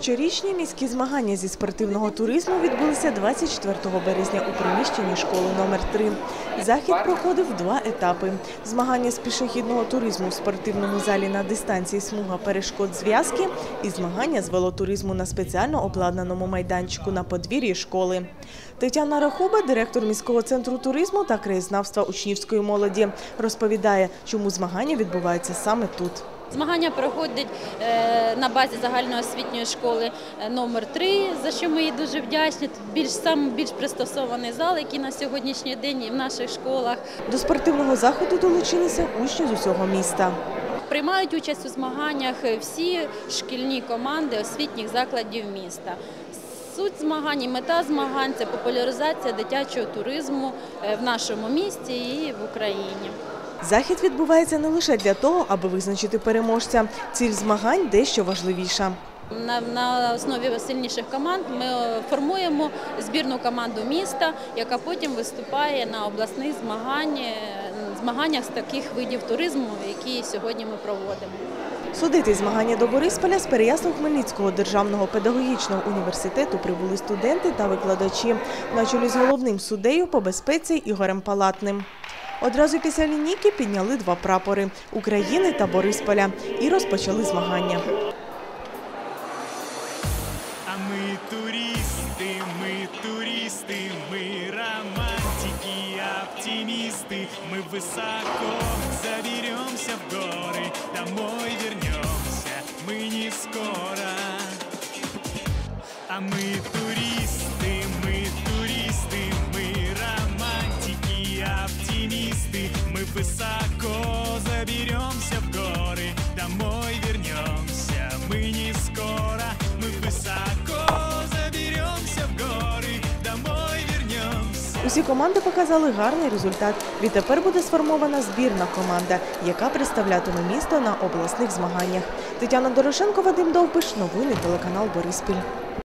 Щорічні міські змагання зі спортивного туризму відбулися 24 березня у приміщенні школи номер 3 Захід проходив два етапи. Змагання з пішохідного туризму в спортивному залі на дистанції смуга перешкод зв'язки і змагання з велотуризму на спеціально обладнаному майданчику на подвір'ї школи. Тетяна Рахуба, директор міського центру туризму та краєзнавства учнівської молоді, розповідає, чому змагання відбуваються саме тут. Змагання проходять е, на базі загальноосвітньої школи е, номер 3 за що ми їй дуже вдячні. Тут більш сам більш пристосований зал, який на сьогоднішній день і в наших школах. До спортивного заходу долучилися учні з усього міста. Приймають участь у змаганнях всі шкільні команди освітніх закладів міста. Суть змагань і мета змагань це популяризація дитячого туризму е, в нашому місті і в Україні. Захід відбувається не лише для того, аби визначити переможця. Ціль змагань дещо важливіша. На, на основі сильніших команд ми е, формуємо збірну команду міста, яка потім виступає на обласних змагань, е, змаганнях з таких видів туризму, які сьогодні ми проводимо. Судити змагання до Борисполя з Переяслав-Хмельницького державного педагогічного університету прибули студенти та викладачі на чолі з головним суддею по безпеці Ігорем Палатним. Одразу після лінійки підняли два прапори України та Борисполя і розпочали змагання. А мы туристы, мы туристы, мы романтики, оптимисты. Мы высоко заберемся в горы, домой вернемся, мы не скоро. А мы туристы, Усі команди показали гарний результат. Відтепер буде сформована збірна команда, яка представлятиме місто на обласних змаганнях. Тетяна Дорошенко, Вадим Довбиш, новини телеканал Бориспіль.